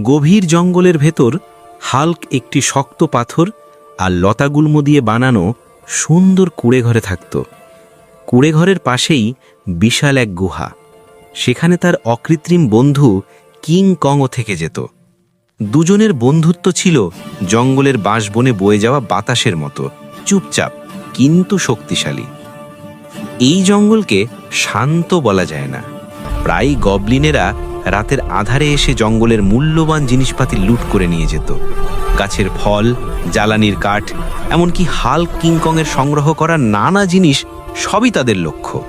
গভীর জঙ্গলের ভেতর হাল্ক একটি শক্ত পাথর আর লতাগুল্ম দিয়ে বানানো সুন্দর কুড়েঘরে থাকত। কুড়েঘরের পাশেই বিশাল এক গুহা। সেখানে তার অকৃত্রিম বন্ধু কিং কংও থেকে যেত। দুজনের বন্ধুত্ব ছিল জঙ্গলের বাঁশবনে বয়ে যাওয়া বাতাসের মতো, চুপচাপ, কিন্তু শক্তিশালী। এই জঙ্গলকে শান্ত বলা যায় না। প্রায় গবলিনেরা রাতের আধারে এসে জঙ্গলের মূল্যবান জিনিসপাতি লুট করে নিয়ে যেত। গাছের ফল, জ্বালানির কাঠ, এমনকি হাল কিংকংয়ের সংগ্রহ করা নানা জিনিস সবই তাদের লক্ষ্য।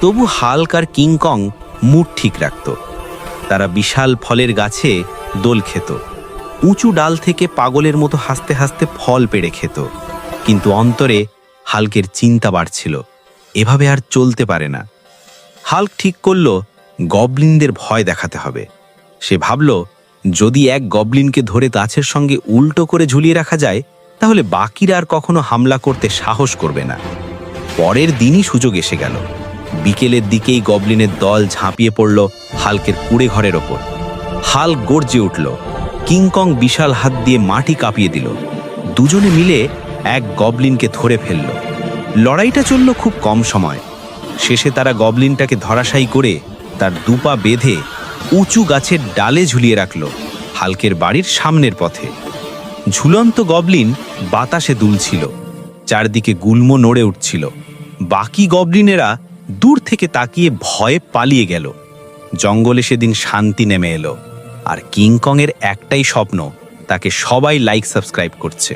তবু হাল্ক আর কিংকং মুড ঠিক রাখত। তারা বিশাল ফলের গাছে দোল খেত। উঁচু ডাল থেকে পাগলের মতো হাসতে হাসতে ফল পেড়ে খেত। কিন্তু অন্তরে হালকের চিন্তা বাড়ছিল। এভাবে আর চলতে পারে না। হাল্ক ঠিক করল গবলিনদের ভয় দেখাতে হবে। সে ভাবল, যদি এক গবলিনকে ধরে গাছের সঙ্গে উল্টো করে ঝুলিয়ে রাখা যায়, তাহলে বাকিরা আর কখনো হামলা করতে সাহস করবে না। পরের দিনই সুযোগ এসে গেল। বিকেলের দিকেই গবলিনের দল ঝাঁপিয়ে পড়ল হালকের কুড়ে ঘরের ওপর। হাল গর্জে উঠল। কিংকং বিশাল হাত দিয়ে মাটি কাঁপিয়ে দিল। দুজনে মিলে এক গবলিনকে ধরে ফেলল। লড়াইটা চলল খুব কম সময়। শেষে তারা গবলিনটাকে ধরাশায়ী করে তার দুপা বেঁধে উঁচু গাছের ডালে ঝুলিয়ে রাখল হালকের বাড়ির সামনের পথে। ঝুলন্ত গবলিন বাতাসে দুলছিল, চারদিকে গুল্ম নড়ে উঠছিল। বাকি গবলিনেরা দূর থেকে তাকিয়ে ভয়ে পালিয়ে গেল। জঙ্গলে সেদিন শান্তি নেমে এলো, আর কিংকংয়ের একটাই স্বপ্ন, তাকে সবাই লাইক সাবস্ক্রাইব করছে।